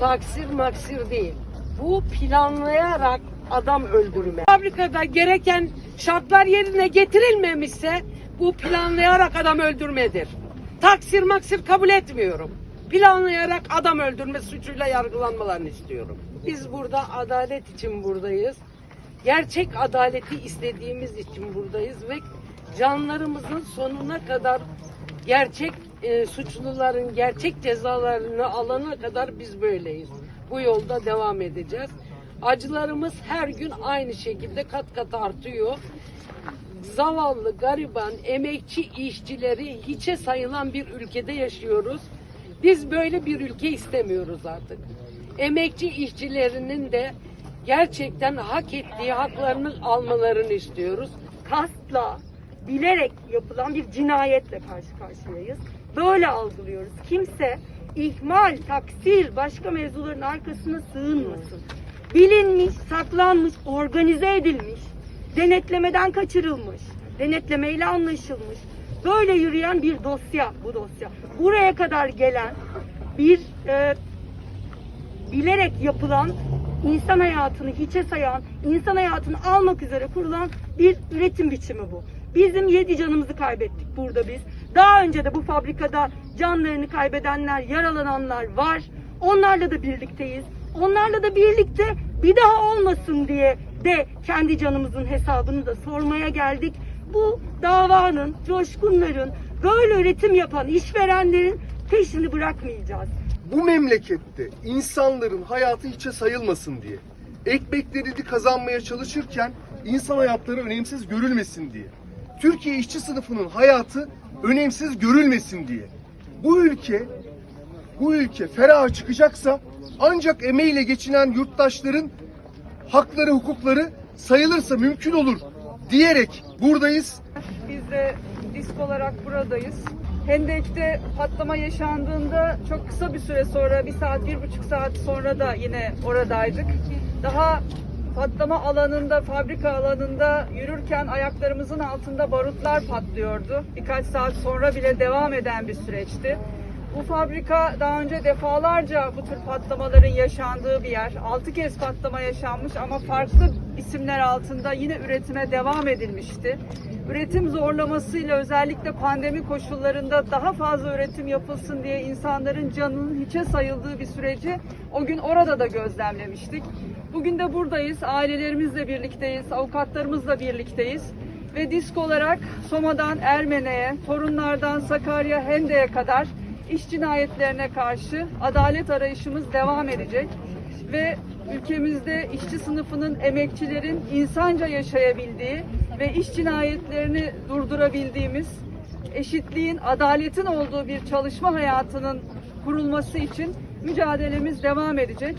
taksir maksir değil. Bu planlayarak adam öldürme. Fabrikada gereken şartlar yerine getirilmemişse bu planlayarak adam öldürmedir. Taksir maksir kabul etmiyorum. Planlayarak adam öldürme suçuyla yargılanmalarını istiyorum. Biz burada adalet için buradayız. Gerçek adaleti istediğimiz için buradayız ve canlarımızın sonuna kadar gerçek e, suçluların gerçek cezalarını alana kadar biz böyleyiz. Bu yolda devam edeceğiz. Acılarımız her gün aynı şekilde kat kat artıyor. Zavallı, gariban, emekçi işçileri hiçe sayılan bir ülkede yaşıyoruz. Biz böyle bir ülke istemiyoruz artık. Emekçi işçilerinin de gerçekten hak ettiği haklarını almalarını istiyoruz. kastla, bilerek yapılan bir cinayetle karşı karşıyayız. Böyle algılıyoruz. Kimse ihmal, taksir, başka mevzuların arkasına sığınmasın. Bilinmiş, saklanmış, organize edilmiş, denetlemeden kaçırılmış, denetlemeyle anlaşılmış. Böyle yürüyen bir dosya bu dosya. Buraya kadar gelen bir e, bilerek yapılan insan hayatını hiçe sayan, insan hayatını almak üzere kurulan bir üretim biçimi bu. Bizim yedi canımızı kaybettik burada biz. Daha önce de bu fabrikada canlarını kaybedenler, yaralananlar var. Onlarla da birlikteyiz. Onlarla da birlikte bir daha olmasın diye de kendi canımızın hesabını da sormaya geldik. Bu davanın, coşkunların, böyle üretim yapan işverenlerin peşini bırakmayacağız. bu memlekette insanların hayatı hiçe sayılmasın diye, ekmeklerini kazanmaya çalışırken insan hayatları önemsiz görülmesin diye, Türkiye işçi sınıfının hayatı önemsiz görülmesin diye, bu ülke bu ülke feraha çıkacaksa ancak emeğiyle geçinen yurttaşların hakları, hukukları sayılırsa mümkün olur diyerek buradayız. Biz de disk olarak buradayız. Hendek'te patlama yaşandığında çok kısa bir süre sonra, bir saat, bir buçuk saat sonra da yine oradaydık. Daha patlama alanında, fabrika alanında yürürken ayaklarımızın altında barutlar patlıyordu. Birkaç saat sonra bile devam eden bir süreçti. Bu fabrika daha önce defalarca bu tür patlamaların yaşandığı bir yer. Altı kez patlama yaşanmış ama farklı isimler altında yine üretime devam edilmişti. Üretim zorlamasıyla özellikle pandemi koşullarında daha fazla üretim yapılsın diye insanların canının hiçe sayıldığı bir süreci o gün orada da gözlemlemiştik. Bugün de buradayız, ailelerimizle birlikteyiz, avukatlarımızla birlikteyiz ve disk olarak Soma'dan Ermene'ye, Torunlardan Sakarya Hende'ye kadar iş cinayetlerine karşı adalet arayışımız devam edecek ve ülkemizde işçi sınıfının, emekçilerin insanca yaşayabildiği ve iş cinayetlerini durdurabildiğimiz, eşitliğin, adaletin olduğu bir çalışma hayatının kurulması için mücadelemiz devam edecek.